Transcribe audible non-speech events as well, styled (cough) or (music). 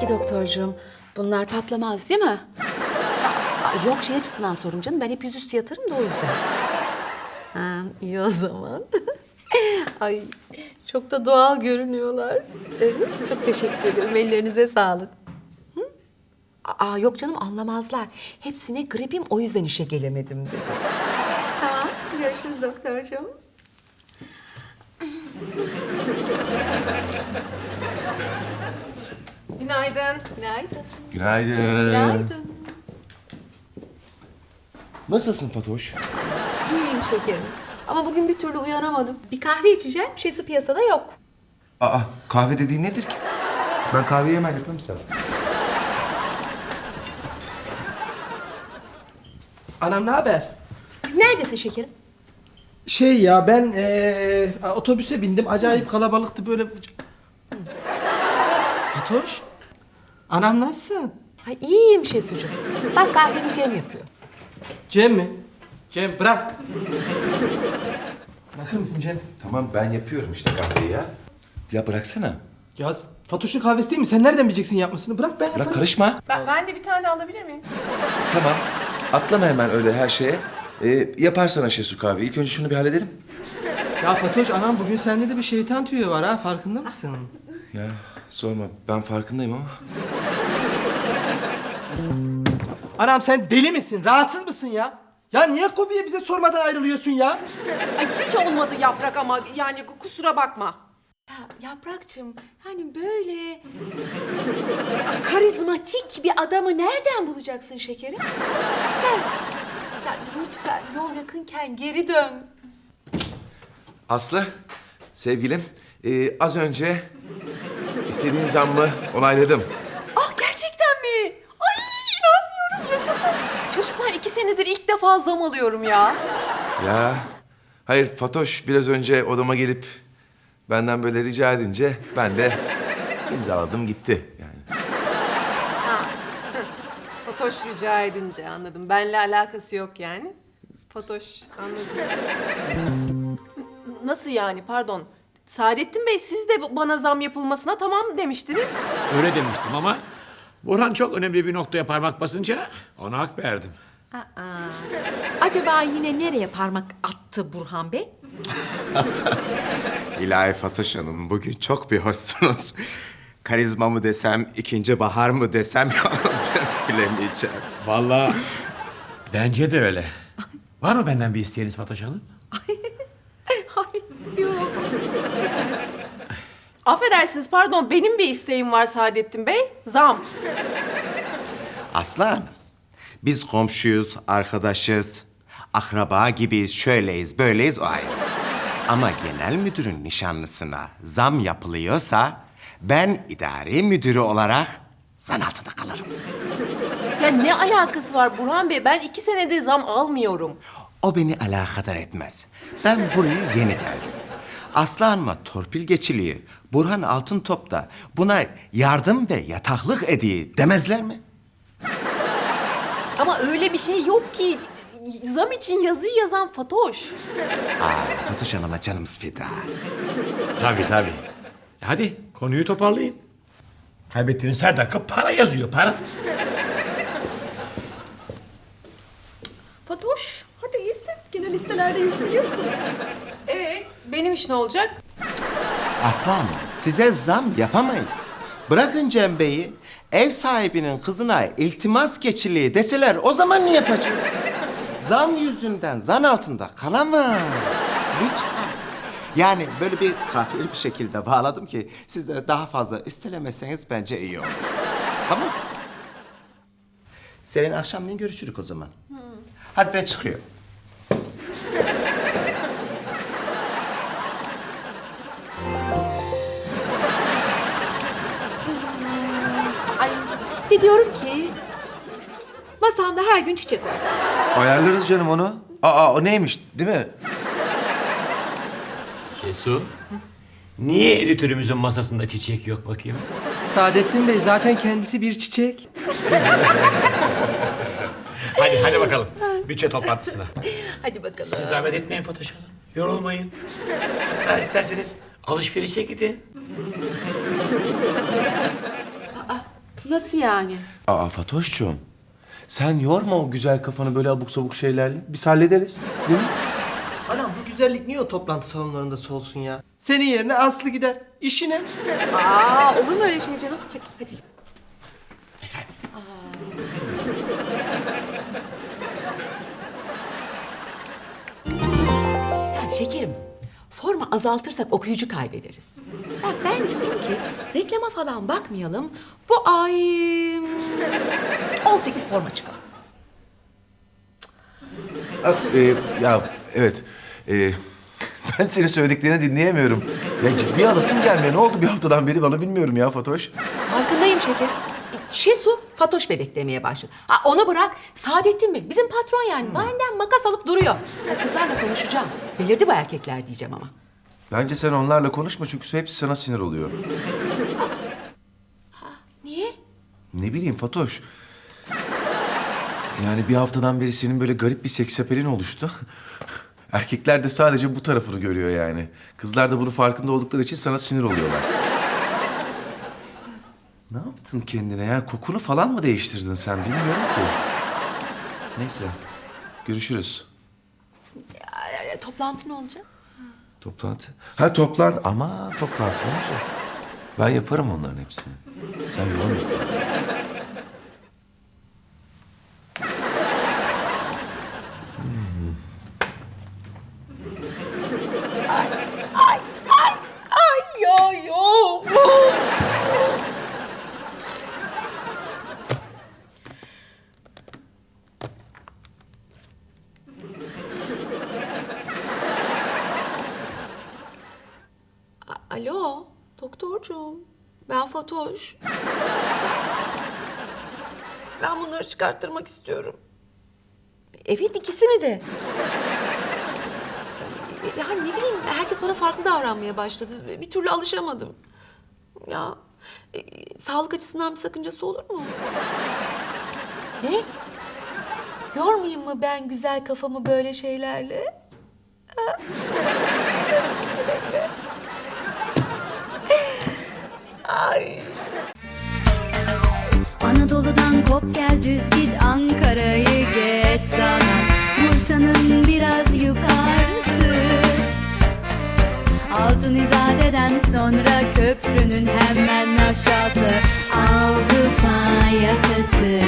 Peki doktorcuğum, bunlar patlamaz değil mi? Yok şey açısından sorum canım. Ben hep yüzüstü yatarım da o yüzden. Ha, iyi o zaman. (laughs) Ay çok da doğal görünüyorlar. Evet, çok teşekkür ederim. Ellerinize sağlık. Hı? Aa yok canım anlamazlar. Hepsine gripim o yüzden işe gelemedim dedi. tamam görüşürüz doktorcuğum. Günaydın. Günaydın. Günaydın. Günaydın. Nasılsın Fatoş? İyiyim şekerim. Ama bugün bir türlü uyanamadım. Bir kahve içeceğim. Şesu piyasada yok. Aa kahve dediğin nedir ki? Ben kahveyi hemen yaparım sana. Anam ne haber? Neredesin şekerim? Şey ya ben eee, otobüse bindim. Acayip kalabalıktı böyle. Fatoş. Anam nasılsın? Ay iyiyim Şesucuğum. Bak kahvemi Cem yapıyor. Cem mi? Cem bırak. Bırakır mısın Cem? Tamam ben yapıyorum işte kahveyi ya. Ya bıraksana. Ya Fatoş'un kahvesi değil mi? Sen nereden bileceksin yapmasını? Bırak ben Bırak yaparım. karışma. Ben, ben de bir tane alabilir miyim? Tamam. Atlama hemen öyle her şeye. Ee, yapar sana Şesu kahve. İlk önce şunu bir halledelim. Ya Fatoş anam bugün sende de bir şeytan tüyü var ha farkında mısın? Ya sorma ben farkındayım ama. Anam sen deli misin? Rahatsız mısın ya? Ya niye Kobi'ye bize sormadan ayrılıyorsun ya? Ay hiç olmadı yaprak ama yani kusura bakma. Ya Yaprakçığım hani böyle karizmatik bir adamı nereden bulacaksın şekerim? Nereden? Ya lütfen yol yakınken geri dön. Aslı, sevgilim. ee, az önce istediğin zammı onayladım. Ah gerçekten mi? Ay inanmıyorum yaşasın. Çocuklar iki senedir ilk defa zam alıyorum ya. Ya hayır Fatoş biraz önce odama gelip benden böyle rica edince ben de imzaladım gitti yani. (laughs) Fatoş rica edince anladım. Benle alakası yok yani. Fatoş anladım. Nasıl yani pardon? Saadettin Bey siz de bana zam yapılmasına tamam demiştiniz. Öyle demiştim ama Burhan çok önemli bir noktaya parmak basınca ona hak verdim. Aa, acaba yine nereye parmak attı Burhan Bey? (laughs) İlahi Fatoş Hanım bugün çok bir hoşsunuz. Karizma mı desem, ikinci bahar mı desem (laughs) bilemeyeceğim. Vallahi bence de öyle. Var mı benden bir isteğiniz Fatoş Hanım? Ay. (laughs) Affedersiniz pardon benim bir isteğim var Saadettin Bey. Zam. Aslan, biz komşuyuz, arkadaşız, akraba gibiyiz, şöyleyiz, böyleyiz o ayrı. Ama genel müdürün nişanlısına zam yapılıyorsa ben idari müdürü olarak zan altında kalırım. Ya ne alakası var Burhan Bey? Ben iki senedir zam almıyorum. O beni alakadar etmez. Ben buraya yeni geldim. Aslanıma torpil geçiliyor. Burhan Altıntop da buna yardım ve yataklık ediyor demezler mi? Ama öyle bir şey yok ki. Zam için yazıyı yazan Fatoş. Aa, Fatoş Hanım'a canımız feda. Tabii tabii. E Hadi konuyu toparlayın. Kaybettiğiniz her dakika para yazıyor para. Fatoş, hadi iyisin. Gene listelerde yükseliyorsun. Benim iş ne olacak? Aslanım size zam yapamayız. Bırakın Cem Bey'i ev sahibinin kızına iltimas geçiliği deseler o zaman ne yapacak? Zam yüzünden zan altında kalamam. Lütfen. Yani böyle bir kafiyeli bir şekilde bağladım ki siz de daha fazla üstelemeseniz bence iyi olur. Tamam Senin akşamleyin görüşürük o zaman. Hadi ben çıkıyorum. De diyorum ki masamda her gün çiçek olsun. Ayarlarız canım onu. Aa o neymiş değil mi? Şesu. Niye editörümüzün masasında çiçek yok bakayım? Saadettin Bey zaten kendisi bir çiçek. (laughs) Hadi hadi bakalım. Bütçe toplantısına. Hadi bakalım. Siz zahmet etmeyin Fatoş Hanım. Yorulmayın. Hatta isterseniz alışverişe gidin. Nasıl yani? Aa Fatoş'cum. Sen yorma o güzel kafanı böyle abuk sabuk şeylerle. Biz hallederiz. Değil mi? Anam bu güzellik niye o toplantı salonlarında solsun ya? Senin yerine Aslı gider. İşine. Aa olur mu öyle şey canım? Hadi hadi. Şekerim, forma azaltırsak okuyucu kaybederiz. Ya ben diyorum ki reklama falan bakmayalım. Bu ay hmm, 18 forma çıkalım. Ah, e, ya evet. E, ben senin söylediklerini dinleyemiyorum. Ya ciddi alasım gelmiyor. Ne oldu bir haftadan beri bana bilmiyorum ya Fatoş. Farkındayım şeker. Şesu Fatoş bebek demeye başladı. Ha, ona bırak. Saadettin Bey bizim patron yani. Benden makas alıp duruyor. Ya, kızlarla konuşacağım. Delirdi bu erkekler diyeceğim ama. Bence sen onlarla konuşma çünkü hepsi sana sinir oluyor. Niye? Ne bileyim Fatoş. Yani bir haftadan beri senin böyle garip bir seksapelin oluştu. Erkekler de sadece bu tarafını görüyor yani. Kızlar da bunu farkında oldukları için sana sinir oluyorlar. ne yaptın kendine? Yani kokunu falan mı değiştirdin sen? Bilmiyorum ki. Neyse. Görüşürüz. E, toplantı ne olacak? Toplantı. Ha toplantı. Ama toplantı? Ben yaparım onların hepsini. Sen yorma. Alo, doktorcuğum. Ben Fatoş. Ben bunları çıkarttırmak istiyorum. Evet, ikisini de. Ya ne bileyim herkes bana farklı davranmaya başladı. Bir türlü alışamadım. Ya e, sağlık açısından bir sakıncası olur mu? Ne? Yormayayım mı ben güzel kafamı böyle şeylerle? Ay. Anadolu'dan kop gel düz git Ankara'yı geç sana. Bursa'nın biraz yukarısı. Altın İzade'den sonra köprünün hemen aşağısı. Avrupa yakası